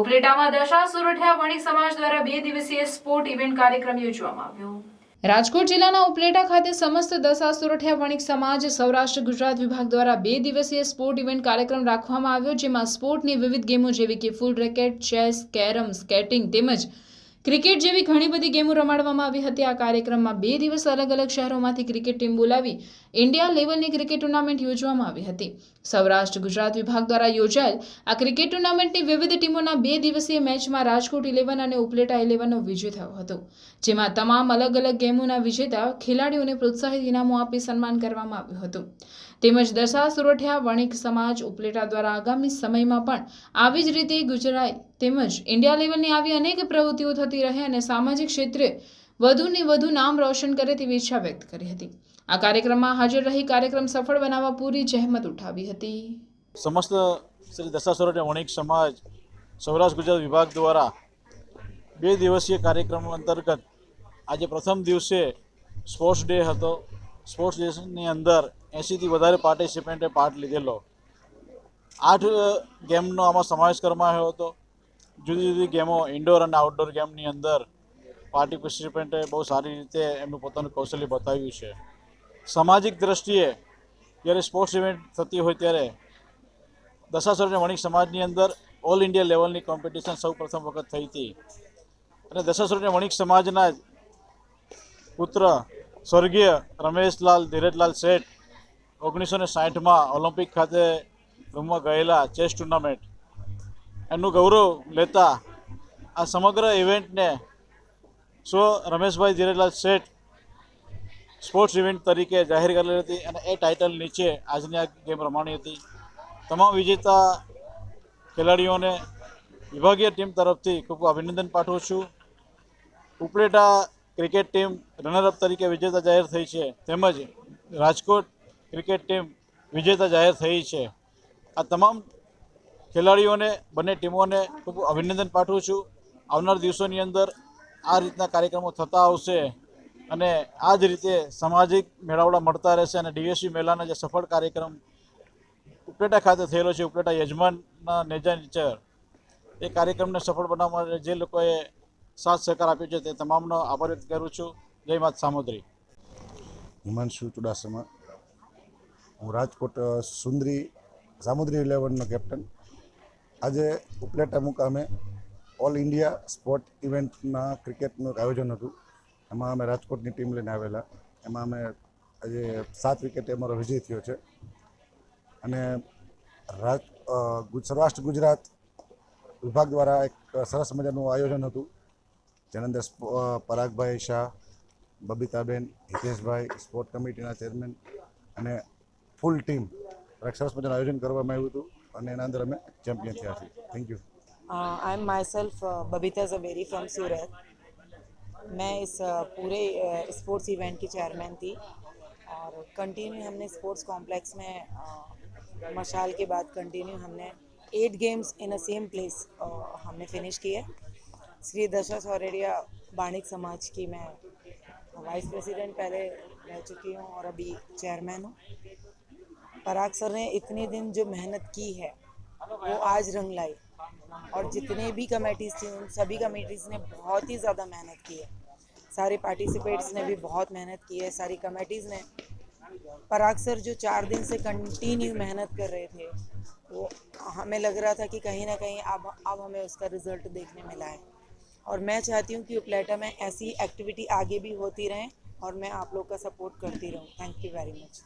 ઉપલેટામાં દશા સુરઠિયા વણિક સમાજ દ્વારા બે દિવસીય સ્પોર્ટ ઇવેન્ટ કાર્યક્રમ યોજવામાં આવ્યો. રાજકોટ જિલ્લાના ઉપલેટા ખાતે સમસ્ત દશા સુરઠિયા વણિક સમાજ, સૌરાષ્ટ્ર, ગુજરાત વિભાગ દ્વારા બે દિવસીય સ્પોર્ટ ઇવેન્ટ કાર્યક્રમ રાખવામાં આવ્યો, જેમાં સ્પોર્ટની વિવિધ ગેમો જેવી કે ફૂલ રેકેટ, ચેસ, કેરમ, સ્કેટિંગ તેમજ ક્રિકેટ જેવી ઘણી બધી ગેમો રમાડવામાં આવી હતી. આ કાર્યક્રમમાં બે દિવસ અલગ અલગ શહેરોમાંથી ક્રિકેટ ટીમ બોલાવી ઇન્ડિયા લેવલની ક્રિકેટ ટુર્નામેન્ટ યોજવામાં આવી હતી. સૌરાષ્ટ્ર, ગુજરાત વિભાગ દ્વારા યોજાયેલ આ ક્રિકેટ ટુર્નામેન્ટની વિવિધ ટીમોના બે દિવસીય મેચમાં રાજકોટ ઇલેવન અને ઉપલેટા ઇલેવનનો વિજય થયો હતો. જેમાં તમામ અલગ અલગ ગેમોના વિજેતા, ખેલાડીઓને પ્રોત્સાહિત ઇનામો આપી સન્માન કરવામાં આવ્યું હતું. તેમજ દશા સુરઠિયા, વણિક સમાજ, ઉપલેટા દ્વારા આગામી સમયમાં પણ આવી જ રીતે ગુજરાત તેમજ ઇન્ડિયા લેવલની આવી અનેક પ્રવૃત્તિઓ થતી રહે અને સામાજિક ક્ષેત્રે વધુને વધુ નામ રોશન કરે તેવી ઈચ્છા વ્યક્ત કરી હતી. આ કાર્યક્રમમાં હાજર રહી કાર્યક્રમ સફળ બનાવવા પૂરી જહેમત ઉઠાવી હતી. સમસ્ત શ્રી દશાસ્વર વણિક સમાજ, સૌરાષ્ટ્ર ગુજરાત વિભાગ દ્વારા બે દિવસીય કાર્યક્રમ અંતર્ગત આજે પ્રથમ દિવસે સ્પોર્ટ્સ ડે હતો. સ્પોર્ટ્સ ડેની અંદર એંશીથી વધારે પાર્ટિસિપેન્ટે પાર્ટ લીધેલો. આઠ ગેમનો આમાં સમાવેશ કરવામાં આવ્યો હતો. જુદી જુદી ગેમો ઇન્ડોર અને આઉટડોર ગેમની અંદર પાર્ટિસિપેન્ટે બહુ સારી રીતે એમનું પોતાનું કૌશલ્ય બતાવ્યું છે. સામાજિક દ્રષ્ટિએ જ્યારે સ્પોર્ટ્સ ઇવેન્ટ થતી હોય ત્યારે દશાસરને વણિક સમાજની અંદર ઓલ ઇન્ડિયા લેવલની કોમ્પિટિશન સૌ પ્રથમ વખત થઈ હતી. અને દશાસુર વણિક સમાજના જ પુત્ર સ્વર્ગીય રમેશલાલ ધીરજલાલ શેઠ ઓગણીસો ને સાઠમાં ઓલિમ્પિક ખાતે રમવા ગયેલા ચેસ ટુર્નામેન્ટ એનું ગૌરવ લેતા આ સમગ્ર ઇવેન્ટને સો રમેશભાઈ ધીરજલાલ શેઠ સ્પોર્ટ્સ ઇવેન્ટ તરીકે જાહેર કરેલી હતી અને એ ટાઇટલ નીચે આજની આ ગેમ રમાણી હતી. તમામ વિજેતા ખેલાડીઓને વિભાગીય ટીમ તરફથી ખૂબ અભિનંદન પાઠવું છું. ઉપલેટા ક્રિકેટ ટીમ રનરઅપ તરીકે વિજેતા જાહેર થઈ છે. તેમજ રાજકોટ ક્રિકેટ ટીમ વિજેતા જાહેર થઈ છે. આ તમામ ખેલાડીઓને, બંને ટીમોને ખૂબ અભિનંદન પાઠવું છું. આવનાર દિવસોની અંદર આ રીતના કાર્યક્રમો થતા આવશે અને આ જ રીતે સામાજિક મેળાવડા મળતા રહેશે અને ડીએસસી મેળાના જે સફળ કાર્યક્રમ ઉપલેટા ખાતે થયેલો છે, ઉપલેટા યજમાનના નેજા નીચે એ કાર્યક્રમને સફળ બનાવવા માટે જે લોકોએ સાથ સહકાર આપ્યો છે તે તમામનો આભાર વ્યક્ત કરું છું. જય માત સામુદ્રી. હિમાંશુ ચુડાસમા. હું રાજકોટ, સુંદરી, સામુદ્રી ઇલેવનનો કેપ્ટન આજે ઉપલેટા મુકામે ઓલ ઇન્ડિયા સ્પોર્ટ ઇવેન્ટના ક્રિકેટનું આયોજન હતું. એમાં અમે રાજકોટની ટીમ લઈને આવેલા. એમાં અમે આજે સાત વિકેટે અમારો વિજય થયો છે. અને રાજ સૌરાષ્ટ્ર ગુજરાત વિભાગ દ્વારા એક સરસ મજાનું આયોજન હતું. જેની અંદર પરાગભાઈ શાહ, બબીતાબેન, હિતેશભાઈ સ્પોર્ટ કમિટીના ચેરમેન અને ફૂલ ટીમ એક સરસ મજાનું આયોજન કરવામાં આવ્યું હતું. અને એના અંદર અમે ચેમ્પિયન થયા છીએ thank you uh, I'm myself uh, Babita Zaveri from Surat मैं इस uh, पूरे स्पोर्ट्स इवेंट की चेयरमैन थी और कंटिन्यू हमने स्पोर्ट्स कॉम्प्लेक्स में uh, मशाल के बाद कंटिन्यू हमने eight games in a same place हमने फिनिश किए श्री दशा सौरेडिया बाणिक समाज की मैं वाइस प्रेसिडेंट पहले रह चुकी हूँ और अभी चेयरमैन हूँ पराग सर ने इतने दिन जो मेहनत की है, वो आज रंग लाई। और जितने भी कमेटीज़ थी, उन सभी कमेटीज़ ने बहुत ही ज़्यादा मेहनत की है। सारे पार्टिसिपेट्स ने भी बहुत मेहनत की है, सारी कमेटीज़ ने। पराग सर जो चार दिन से कंटिन्यू मेहनत कर रहे थे, वो हमें लग रहा था कि कहीं ना कहीं अब अब हमें उसका रिज़ल्ट देखने मिला है। और मैं चाहती हूँ कि उपलेटा में ऐसी एक्टिविटी आगे भी होती रहें, और मैं आप लोग का सपोर्ट करती रहूँ। Thank you very much